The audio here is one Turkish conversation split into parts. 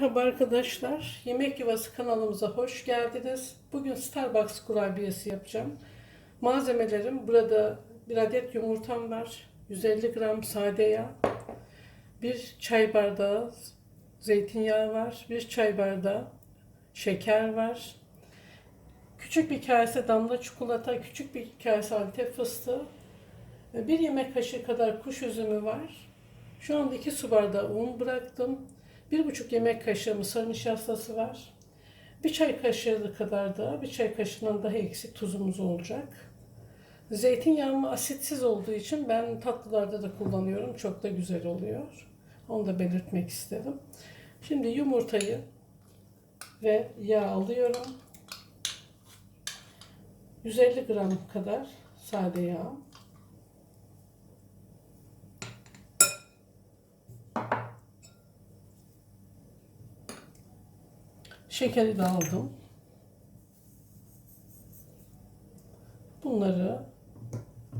Merhaba arkadaşlar. Yemek Yuvası kanalımıza hoş geldiniz. Bugün Starbucks kurabiyesi yapacağım. Malzemelerim burada bir adet yumurtam var. 150 gram sade yağ. Bir çay bardağı zeytinyağı var. Bir çay bardağı şeker var. Küçük bir kase damla çikolata, küçük bir kase antep fıstığı. Bir yemek kaşığı kadar kuş üzümü var. Şu anda 2 su bardağı un bıraktım. Bir buçuk yemek kaşığı mısır nişastası var. Bir çay kaşığı kadar da, bir çay kaşığından daha eksik tuzumuz olacak. Zeytinyağım asitsiz olduğu için ben tatlılarda da kullanıyorum. Çok da güzel oluyor. Onu da belirtmek istedim. Şimdi yumurtayı ve yağ alıyorum. 150 gram kadar sade yağ. Şekeri de aldım. Bunları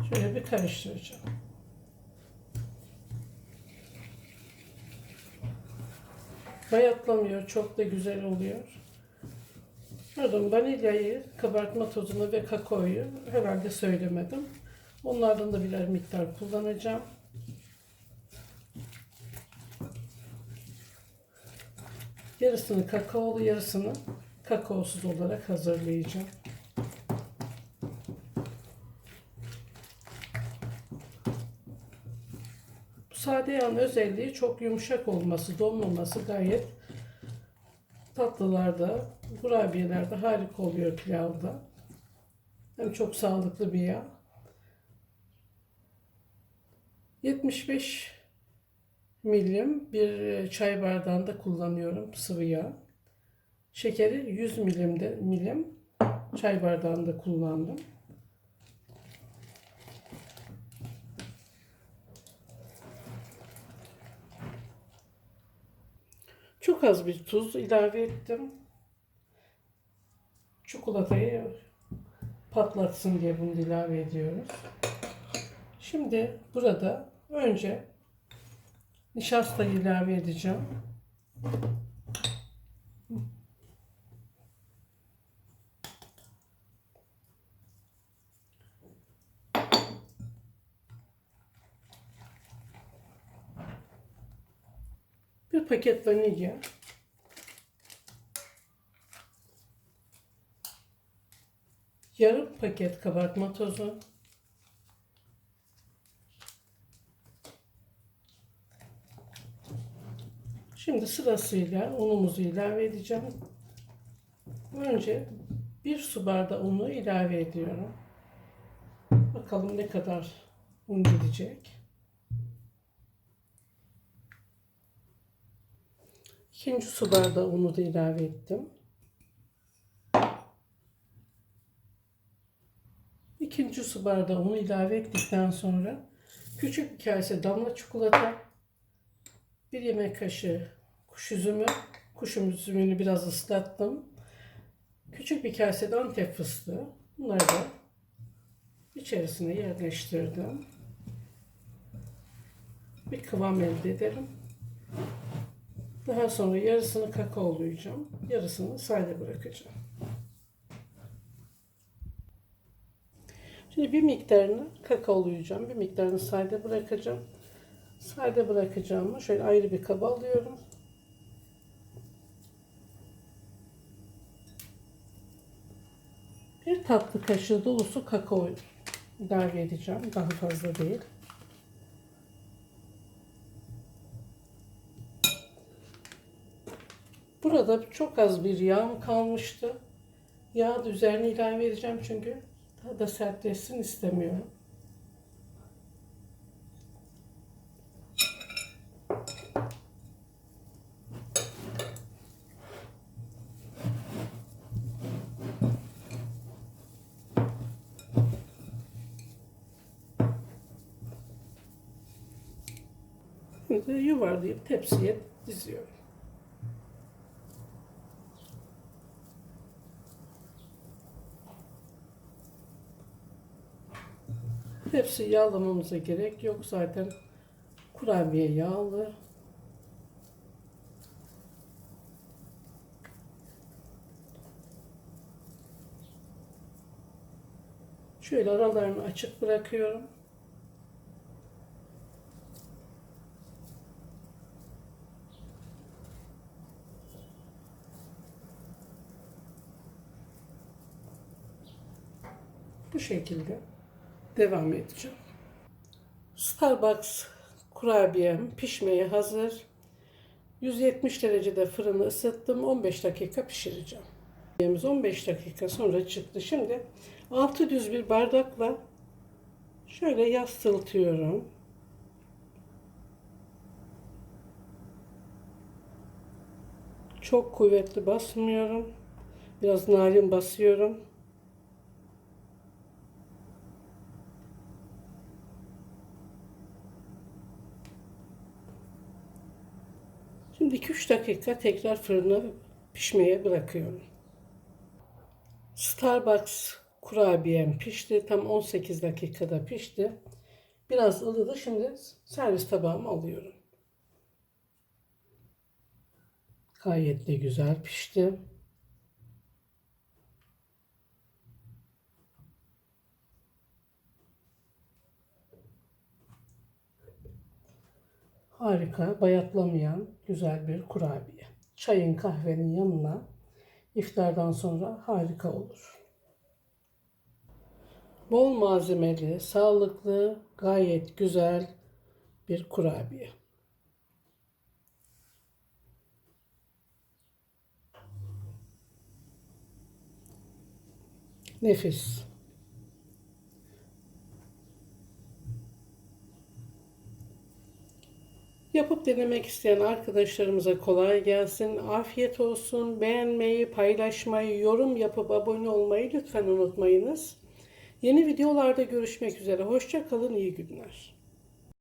şöyle bir karıştıracağım. Bayatlamıyor, çok da güzel oluyor. Pardon, vanilyayı, kabartma tozunu ve kakaoyu herhalde söylemedim. Onlardan da birer miktar kullanacağım. Yarısını kakaolu, yarısını kakaosuz olarak hazırlayacağım. Bu sade yağın özelliği çok yumuşak olması, donmaması gayet tatlılarda, kurabiyelerde harika oluyor pilavda. Hem çok sağlıklı bir yağ. 75 milim bir çay bardağında kullanıyorum sıvı yağ. Şekeri 100 milimde milim çay bardağında kullandım. Çok az bir tuz ilave ettim. Çikolatayı patlatsın diye bunu ilave ediyoruz. Şimdi burada önce Nişasta ilave edeceğim. Bir paket vanilya. Yarım paket kabartma tozu. Şimdi sırasıyla unumuzu ilave edeceğim. Önce bir su bardağı unu ilave ediyorum. Bakalım ne kadar un gidecek. İkinci su bardağı unu da ilave ettim. İkinci su bardağı unu ilave ettikten sonra küçük bir kase damla çikolata, bir yemek kaşığı kuş üzümü. Kuş üzümünü biraz ıslattım. Küçük bir kasede antep fıstığı. Bunları da içerisine yerleştirdim. Bir kıvam elde edelim. Daha sonra yarısını kakaolayacağım. Yarısını sade bırakacağım. Şimdi bir miktarını kakaolayacağım. Bir miktarını sade bırakacağım. Sade bırakacağımı şöyle ayrı bir kaba alıyorum. Bir tatlı kaşığı dolusu kakao ilave edeceğim. Daha fazla değil. Burada çok az bir yağım kalmıştı. Yağı da üzerine ilave edeceğim çünkü daha da sertleşsin istemiyorum. ve de yuvarlayıp tepsiye diziyorum. Hepsi yağlamamıza gerek yok. Zaten kurabiye yağlı. Şöyle aralarını açık bırakıyorum. Bu şekilde devam edeceğim. Starbucks kurabiyem pişmeye hazır. 170 derecede fırını ısıttım. 15 dakika pişireceğim. Yemeğimiz 15 dakika sonra çıktı. Şimdi altı düz bir bardakla şöyle yastıltıyorum. Çok kuvvetli basmıyorum. Biraz narin basıyorum. Şimdi 2-3 dakika tekrar fırına pişmeye bırakıyorum. Starbucks kurabiyem pişti. Tam 18 dakikada pişti. Biraz ılıdı. Şimdi servis tabağıma alıyorum. Gayet de güzel pişti. Harika, bayatlamayan güzel bir kurabiye. Çayın kahvenin yanına iftardan sonra harika olur. Bol malzemeli, sağlıklı, gayet güzel bir kurabiye. Nefis. Yapıp denemek isteyen arkadaşlarımıza kolay gelsin. Afiyet olsun. Beğenmeyi, paylaşmayı, yorum yapıp abone olmayı lütfen unutmayınız. Yeni videolarda görüşmek üzere. Hoşça kalın, iyi günler.